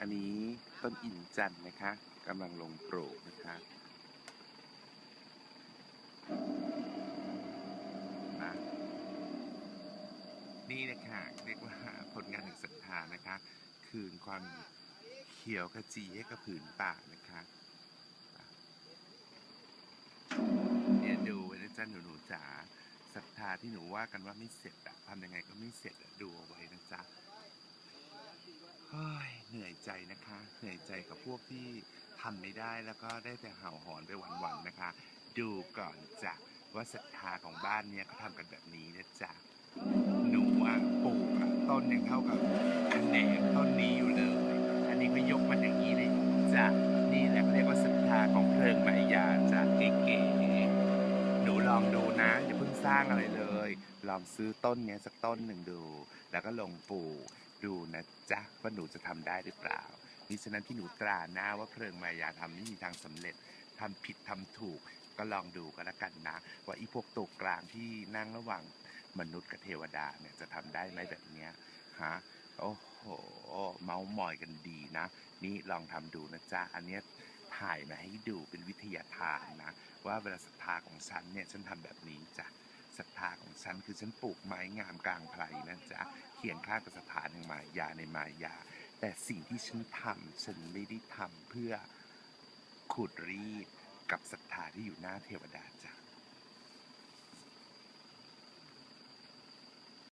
อันนี้ต้นอินจันนะคะกำลังลงโปลูกนะคะนะนี่นะคะเรียกว่าผลงานแห่งศรัทธานะคะ คืนความเขียวขจีให้กับผืนป่านะคะเนี่ยดูไว้นะจ๊ะหนูหนูๆจ๋าศรัทธาที่หนูว่ากันว่าไม่เสร็จอะทำยังไงก็ไม่เสร็จอะดูเอาไว้นะจ๊ะเฮ้ยเหนื่อย ใจนะคะ เหนื่อยใจกับพวกที่ทำไม่ได้แล้วก็ได้แต่เห่าหอนไปวันๆนะคะ ดูก่อนจ้ะว่าศรัทธาของบ้านเนี้ยเขาทำกันแบบนี้นะจ๊ะหนูอะปลูกอะต้นยังเท่ากับแขนต้นนี้อยู่เลย อันนี้ก็ยกมันอย่างนี้เลยจ้ะนี่แหละเขาเรียกว่าศรัทธาของเพลิงมายาจ้ะเก๋ๆหนูลองดูนะอย่าเพิ่งสร้างอะไรเลย ลองซื้อต้นเนี้ยสักต้นหนึ่งดู แล้วก็ลงปลูก ดูนะจ๊ะว่าหนูจะทำได้หรือเปล่ามิฉะนั้นที่หนูตราหน้าว่าเพลิงมายาทำไม่มีทางสำเร็จทำผิดทำถูกก็ลองดูก็แล้วกันนะ ว่าอีพวกตัวกลางที่นั่งระหว่างมนุษย์กับเทวดาเนี่ยจะทำได้ไหมแบบเนี้ยฮะโอ้โหเมาส์มอยกันดีนะ นี่ลองทำดูนะจ๊ะอันเนี้ยถ่ายมาให้ดูเป็นวิทยาทานนะ ว่าเวลาศรัทธาของฉันเนี่ยฉันทำแบบนี้จ้ะ ศรัทธาของฉันคือฉันปลูกไม้งามกลางไพรนั่นจ้ะเขียงข้างกับสถานแห่งมายาในมายา แต่สิ่งที่ฉันทำฉันไม่ได้ทำเพื่อขุดรีดกับศรัทธาที่อยู่หน้าเทวดาจ้ะ